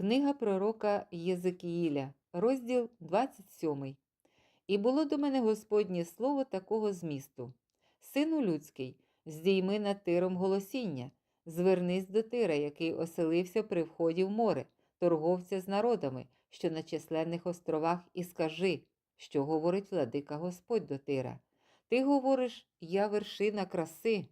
Книга пророка Єзекіїля, розділ 27. І було до мене Господнє слово такого змісту: Сину людський, здійми над тиром голосіння, звернись до тира, який оселився при вході в море, торговця з народами, що на численних островах, і скажи, що говорить владика Господь до тира. Ти говориш, я вершина краси.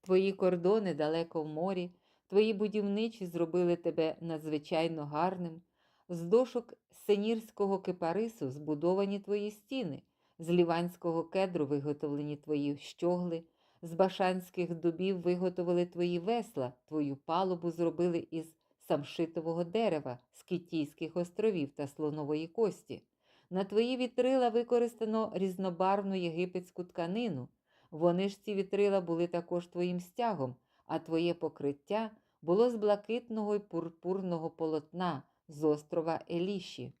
Твої кордони далеко в морі, твої будівничі зробили тебе надзвичайно гарним. З дошок синірського кипарису збудовані твої стіни, з ліванського кедру виготовлені твої щогли, з башанських дубів виготовили твої весла, твою палубу зробили із самшитового дерева, з Китійських островів та слонової кості. На твої вітрила використано різнобарвну єгипетську тканину. Вони ж ці вітрила були також твоїм стягом, а твоє покриття було з блакитного й пурпурного полотна з острова Еліші.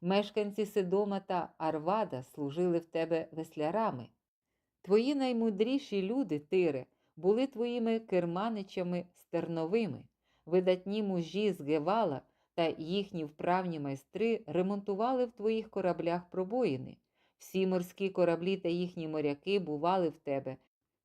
Мешканці Сидома та Арвада служили в тебе веслярами. Твої наймудріші люди, Тире, були твоїми керманичами стерновими, видатні мужі з Гевала та їхні вправні майстри ремонтували в твоїх кораблях пробоїни. Всі морські кораблі та їхні моряки бували в тебе,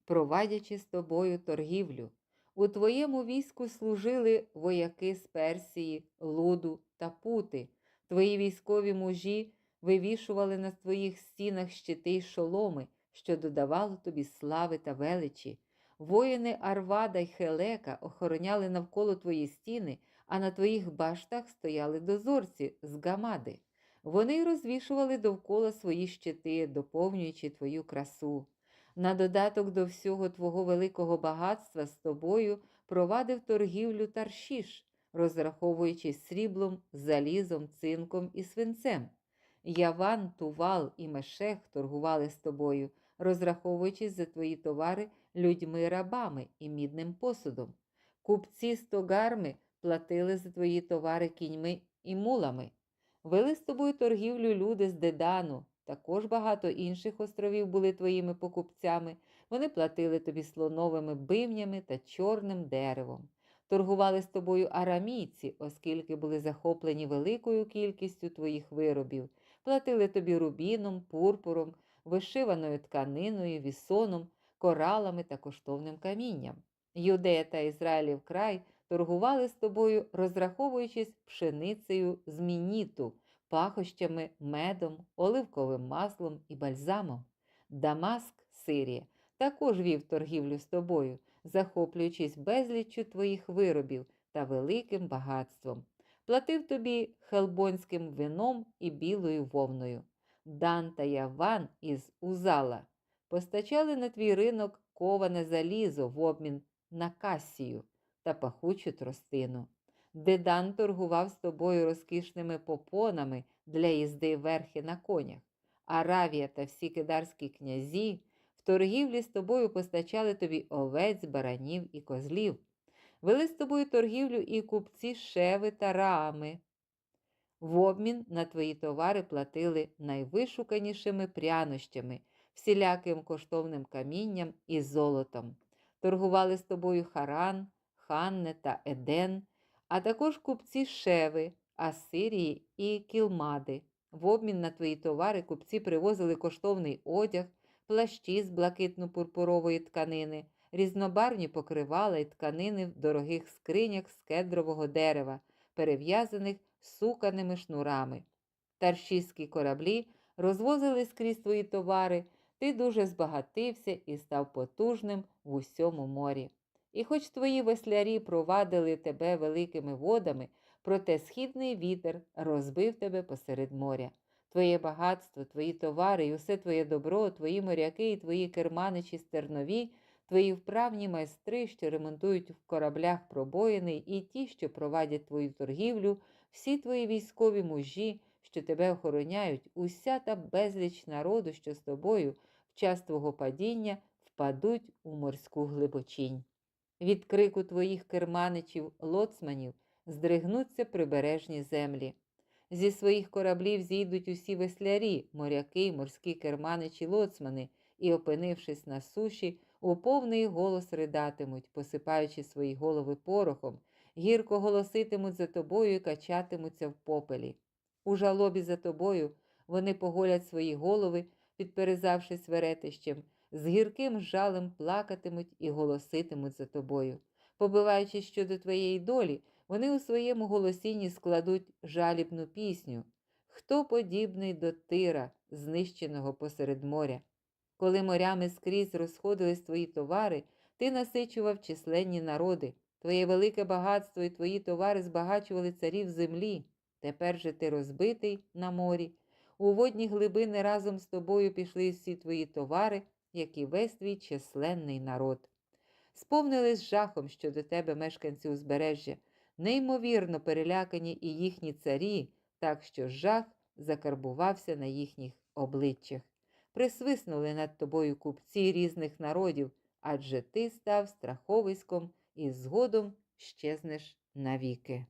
провадячи з тобою торгівлю. У твоєму війську служили вояки з Персії, Луду та Пути. Твої військові мужі вивішували на твоїх стінах щити й шоломи, що додавало тобі слави та величі. Воїни Арвада й Хелека охороняли навколо твої стіни, а на твоїх баштах стояли дозорці з гамади. Вони розвішували довкола свої щити, доповнюючи твою красу. На додаток до всього твого великого багатства з тобою провадив торгівлю таршіш, розраховуючись сріблом, залізом, цинком і свинцем. Яван, Тувал і Мешех торгували з тобою, розраховуючись за твої товари людьми рабами і мідним посудом. Купці з тогарми платили за твої товари кіньми і мулами. Вели з тобою торгівлю люди з Дедану, також багато інших островів були твоїми покупцями. Вони платили тобі слоновими бивнями та чорним деревом. Торгували з тобою арамійці, оскільки були захоплені великою кількістю твоїх виробів, платили тобі рубіном, пурпуром, вишиваною тканиною, вісоном, коралами та коштовним камінням. Юдея та Ізраїлів край торгували з тобою, розраховуючись пшеницею з мініту, пахощами, медом, оливковим маслом і бальзамом. Дамаск, Сирія, також вів торгівлю з тобою, захоплюючись безліччю твоїх виробів та великим багатством. Платив тобі хелбонським вином і білою вовною. Дан та Яван із Узала постачали на твій ринок коване залізо в обмін на касію та пахучу тростину. Дедан торгував з тобою розкішними попонами для їзди верхи на конях. Аравія та всі кидарські князі в торгівлі з тобою постачали тобі овець, баранів і козлів. Вели з тобою торгівлю і купці шеви та раами. В обмін на твої товари платили найвишуканішими прянощами, всіляким коштовним камінням і золотом. Торгували з тобою Харан, Ханне та Еден, а також купці Шеви, Асирії і Кілмади. В обмін на твої товари купці привозили коштовний одяг, плащі з блакитно-пурпурової тканини, різнобарвні покривала й тканини в дорогих скринях з кедрового дерева, перев'язаних суканими шнурами. Таршістські кораблі розвозили скрізь твої товари, ти дуже збагатився і став потужним в усьому морі. І хоч твої веслярі провадили тебе великими водами, проте східний вітер розбив тебе посеред моря. Твоє багатство, твої товари і усе твоє добро, твої моряки і твої керманичі стернові, твої вправні майстри, що ремонтують в кораблях пробоїни, і ті, що провадять твою торгівлю, всі твої військові мужі, що тебе охороняють, уся та безліч народу, що з тобою в час твого падіння впадуть у морську глибочінь. Від крику твоїх керманичів, лоцманів здригнуться прибережні землі. Зі своїх кораблів зійдуть усі веслярі, моряки, морські керманичі, лоцмани, і, опинившись на суші, у повний голос ридатимуть, посипаючи свої голови порохом, гірко голоситимуть за тобою і качатимуться в попелі. У жалобі за тобою вони поголять свої голови, підперезавшись веретищем, з гірким жалем плакатимуть і голоситимуть за тобою. Побиваючись щодо твоєї долі, вони у своєму голосінні складуть жалібну пісню. Хто подібний до тира, знищеного посеред моря? Коли морями скрізь розходились твої товари, ти насичував численні народи, твоє велике багатство і твої товари збагачували царів землі. Тепер же ти розбитий на морі. У водні глибини разом з тобою пішли всі твої товари, як і весь твій численний народ. Сповнились жахом щодо тебе мешканці узбережжя, неймовірно перелякані і їхні царі, так що жах закарбувався на їхніх обличчях. Присвиснули над тобою купці різних народів, адже ти став страховиськом і згодом щезнеш навіки.